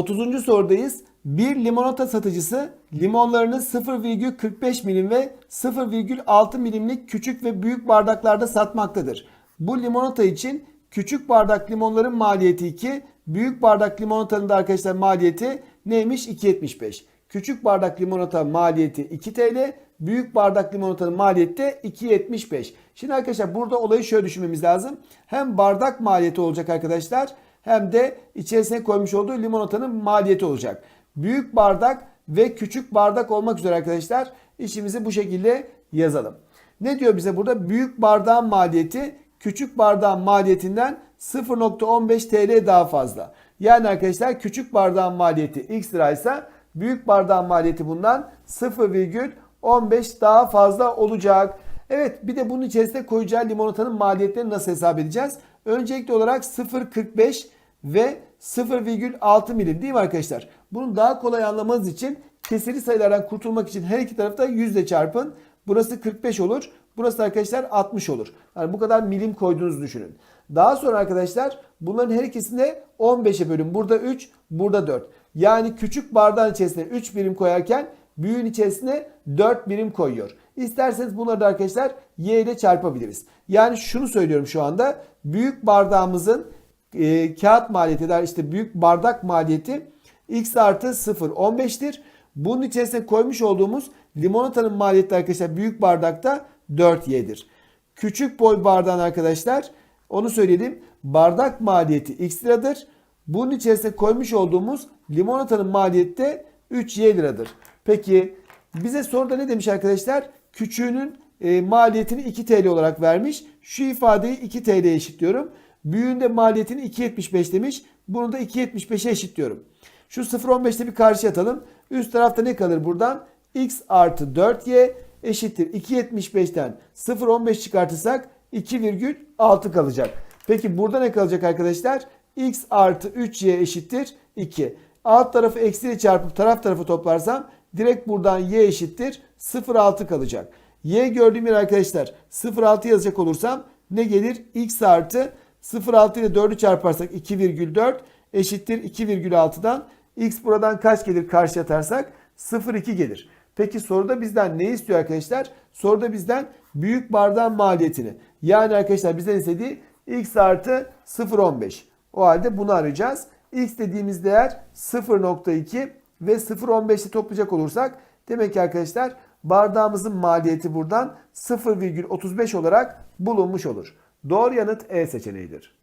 30. sorudayız. Bir limonata satıcısı limonlarını 0,45 milim ve 0,6 milimlik küçük ve büyük bardaklarda satmaktadır. Bu limonata için küçük bardak limonların maliyeti 2, büyük bardak limonatanın da arkadaşlar maliyeti neymiş? 2.75. Küçük bardak limonata maliyeti 2 TL, büyük bardak limonatanın maliyeti de 2.75. Şimdi arkadaşlar burada olayı şöyle düşünmemiz lazım. Hem bardak maliyeti olacak arkadaşlar hem de içerisine koymuş olduğu limonatanın maliyeti olacak. Büyük bardak ve küçük bardak olmak üzere arkadaşlar işimizi bu şekilde yazalım. Ne diyor bize burada? Büyük bardağın maliyeti küçük bardağın maliyetinden 0.15 TL daha fazla. Yani arkadaşlar küçük bardağın maliyeti x liraysa büyük bardağın maliyeti bundan 0,15 daha fazla olacak. Evet bir de bunun içerisine koyacağı limonatanın maliyetlerini nasıl hesap edeceğiz? Öncelikli olarak 0.45 ve 0,6 milim değil mi arkadaşlar? Bunu daha kolay anlamanız için kesiri sayılardan kurtulmak için her iki tarafta 100 ile çarpın. Burası 45 olur. Burası arkadaşlar 60 olur. Yani bu kadar milim koyduğunuzu düşünün. Daha sonra arkadaşlar bunların her ikisinde 15'e bölün. Burada 3, burada 4. Yani küçük bardağın içerisine 3 birim koyarken büyüğün içerisine 4 birim koyuyor. İsterseniz bunları da arkadaşlar y ile çarpabiliriz. Yani şunu söylüyorum şu anda. Büyük bardağımızın e, kağıt maliyeti der işte büyük bardak maliyeti x artı 0 15'tir. Bunun içerisine koymuş olduğumuz limonatanın maliyeti arkadaşlar büyük bardakta 4y'dir. Küçük boy bardağın arkadaşlar onu söyleyelim. Bardak maliyeti x liradır. Bunun içerisine koymuş olduğumuz limonatanın maliyeti de 3y liradır. Peki bize soruda ne demiş arkadaşlar? Küçüğünün e, maliyetini 2 TL olarak vermiş. Şu ifadeyi 2 TL'ye eşitliyorum. Büyüğünde maliyetini 2.75 demiş. Bunu da 2.75'e eşitliyorum. Şu 0.15'te bir karşı atalım. Üst tarafta ne kalır buradan? x artı 4y eşittir. 2.75'ten 0.15 çıkartırsak 2,6 kalacak. Peki burada ne kalacak arkadaşlar? x artı 3y eşittir 2. Alt tarafı eksiyle çarpıp taraf tarafı toplarsam direkt buradan y eşittir 0,6 kalacak. Y gördüğüm yer arkadaşlar 0,6 yazacak olursam ne gelir? x artı 0,6 ile 4'ü çarparsak 2,4 eşittir 2,6'dan x buradan kaç gelir karşı atarsak 0,2 gelir. Peki soruda bizden ne istiyor arkadaşlar? Soruda bizden büyük bardağın maliyetini. Yani arkadaşlar bizden istediği x artı 0,15. O halde bunu arayacağız. x dediğimiz değer 0,2 ve 0,15'i toplayacak olursak demek ki arkadaşlar bardağımızın maliyeti buradan 0,35 olarak bulunmuş olur. Doğru yanıt E seçeneğidir.